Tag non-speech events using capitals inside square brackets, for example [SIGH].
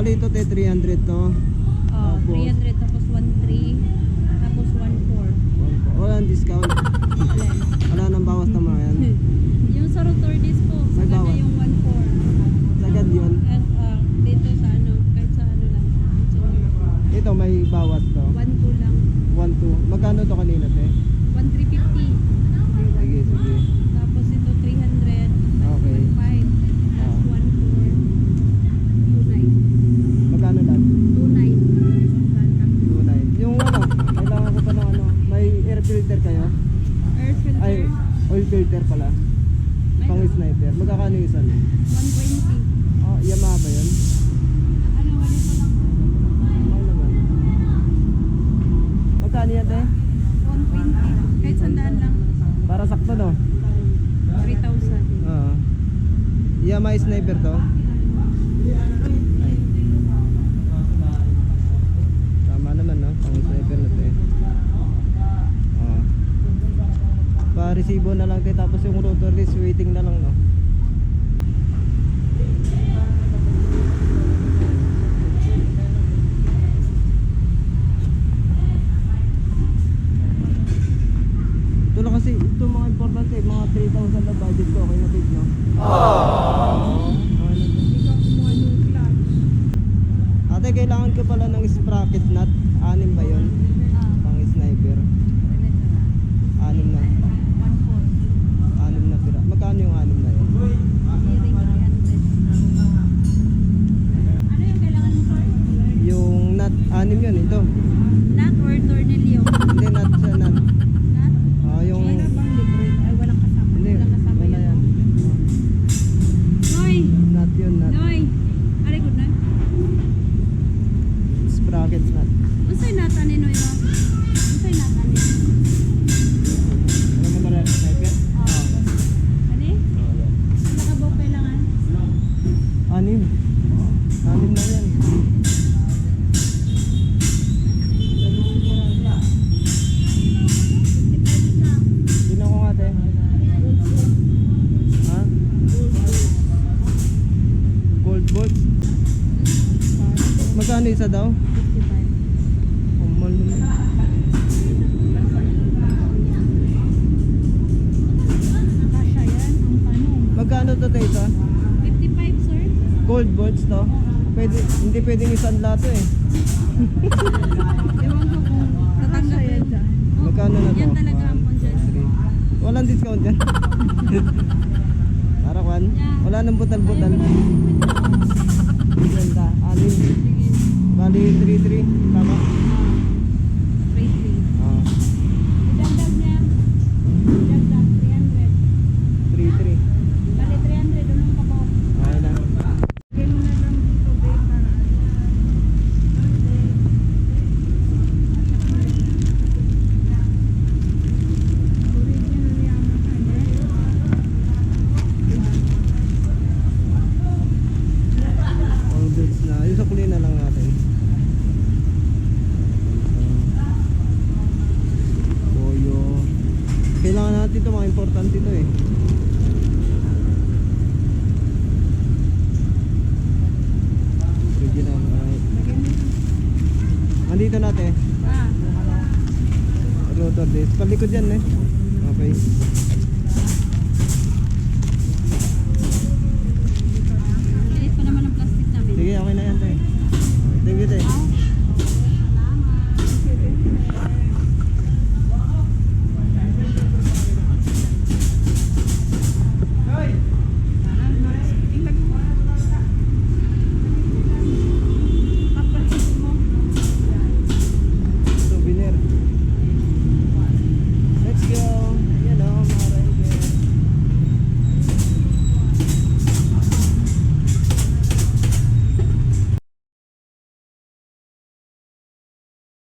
Bali ito te 300 to. Oh, Tapos? 300 tapos 1.3 tapos 1.4. Walang discount. Alin? Wala nang bawas na mga yan. [LAUGHS] yung sa rotor disc po, sagad na yung 1.4. Sagad yun. At ah, dito sa ano, kahit sa ano lang. So, Ito may bawas to. 1.2 lang. 1, 2. Magkano to kanina te? 1.350. Sige, sige. Tapos ito 300. Okay. 1.5. Ah. Tapos 1.4. 2.9. Magkano lang? 2.9. 2.9. Yung ano, kailangan ko pa ng ano, may air filter kayo? Air filter. Ay, oil filter pala. Pang sniper. Magkakano yung isa? 120. Oh, Yamaha ba yun? Ano, ganito lang. Mahal naman. Magkano yan te? 120. Kahit sandaan lang. Para sakto no? 3,000. Oo. Yamaha sniper to? Ay. Tama naman no? Pang sniper na to eh. Oo. Pa-resibo na lang tayo tapos yung rotor is waiting na lang no? Ito lang kasi, ito mga importante, mga 3,000 na budget ko, okay na big no? Okay Magkano isa daw? 55. Ang mahal naman. Kasha yan, ang tanong. Magkano to isa? 55, sir? Gold bolts to? Pwede, hindi pwedeng isang lato eh. Ewan ko kung tatanggapin. Magkano na to? Yan talaga ang three. Walang discount dyan. [LAUGHS] Para kwan? Wala nang butal-butal. Ganda. Anim. Bali 3-3. Tama? 3-3. Ah, Idagdag niya. Idagdag 300. 3-3. Bali 300, doon ka po. Okay na. Lagay mo na lang dito, babe, para ano. Original Yamaha, All goods na. Yung sa kulay na lang natin. Boyo. Kailangan natin ito. Mga importante ito eh. Original. Alright. Andito natin. Ah, Rotor disc. Palikod yan eh. Okay.